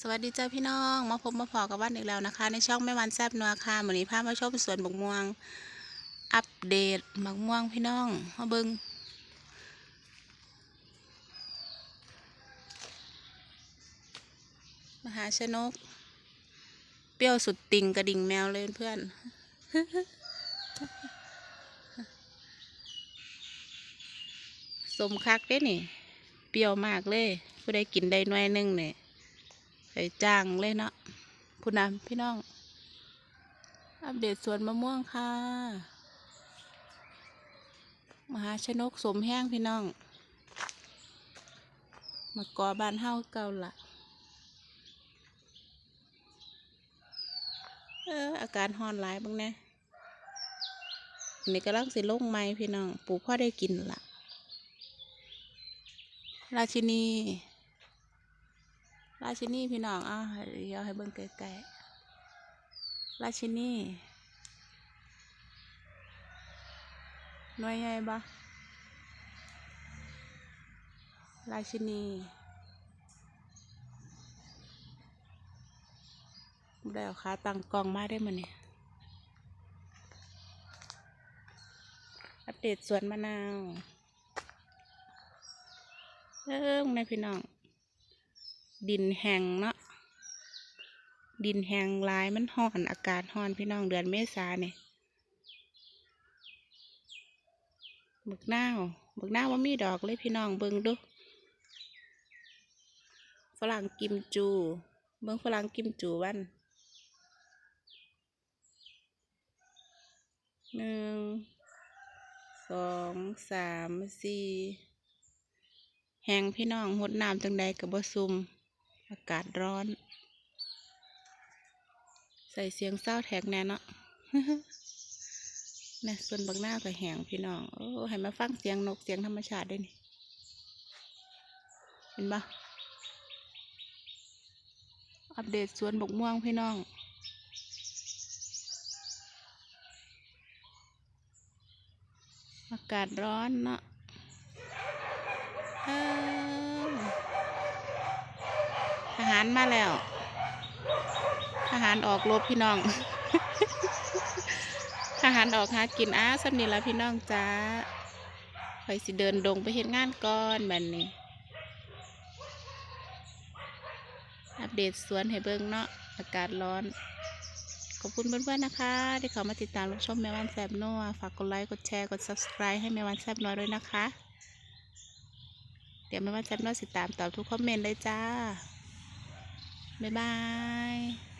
สวัสดีเจ้าพี่น้อง มาพบมาพอกับวันอีกแล้วนะคะ ในช่องแม่วันแซบนัวค่ะวันนี้พามาชมสวนบกม่วง อัปเดตบักม่วงพี่น้องมาเบิงมหาชนก เปรี้ยวสุดติ่งกระดิ่งแมวเลยเพื่อนสมคักเด้นี่ เปรี้ยวมากเลย ผู้ใดกินได้หน่วยนึงเนี่ย ไปจ้างเลยเนาะพูดนะพี่น้อง อัปเดตสวนมะม่วงค่ะ มหาชนกสมแห้งพี่น้อง มากอบานเฮาเก่าละเอออาการฮอนหลายบ้างแนะอันนี่กำลังสิลงไม้พี่น้อง ปลูกพ่อได้กินละราชินี ราชินีพี่น้องอะเดี๋ยวให้เบิ่งไกลๆราชินีหน่วยใหญ่ปะราชินีได้เอาขาตั้งกล้องมาได้มาเนี่ยอัปเดตสวนมะนาวเริ่มนะพี่น้อง ดินแห้งเนาะดินแห้งลายมันห่อนอากาศห่อนพี่น้องเดือนเมษาเนี่ยบึกหน้าบึกหน้าว่ามีดอกเลยพี่น้องเบิ่งดูฝรั่งกิมจู เบิ่งฝรั่งกิมจูวันหนึ่งสองสามสี่แห้งพี่น้องหดน้ำจังใดกับบซุม อากาศร้อน ใส่เสียงเศร้าแท็กแน่เนาะนี่ส่วนบางหน้าก็แหงพี่น้อง โอ้ให้มาฟังเสียงนกเสียงธรรมชาติด้นี่ เห็นปะอัปเดตสวนบกม่วงพี่น้อง อากาศร้อนเนาะเออ ทหารมาแล้ว ทหารออกรบพี่น้อง ทหารออกหากินอ้าสำนีละพี่น้องจ้าคอยสิเดินดงไปเห็นงานก่อนแบบนี้ อัปเดตสวนให้เบิ่งเนาะ อากาศร้อน ขอบคุณเพื่อนๆนะคะที่เข้ามาติดตามรับชมแม่วันแซบนัวฝากกดไลค์ กดแชร์ กด subscribe ให้แม่วันแซบน้อยด้วยนะคะ เดี๋ยวแม่วันแซบน้อยสิตามตอบทุกคอมเมนต์เลยจ้า บ๊ายบาย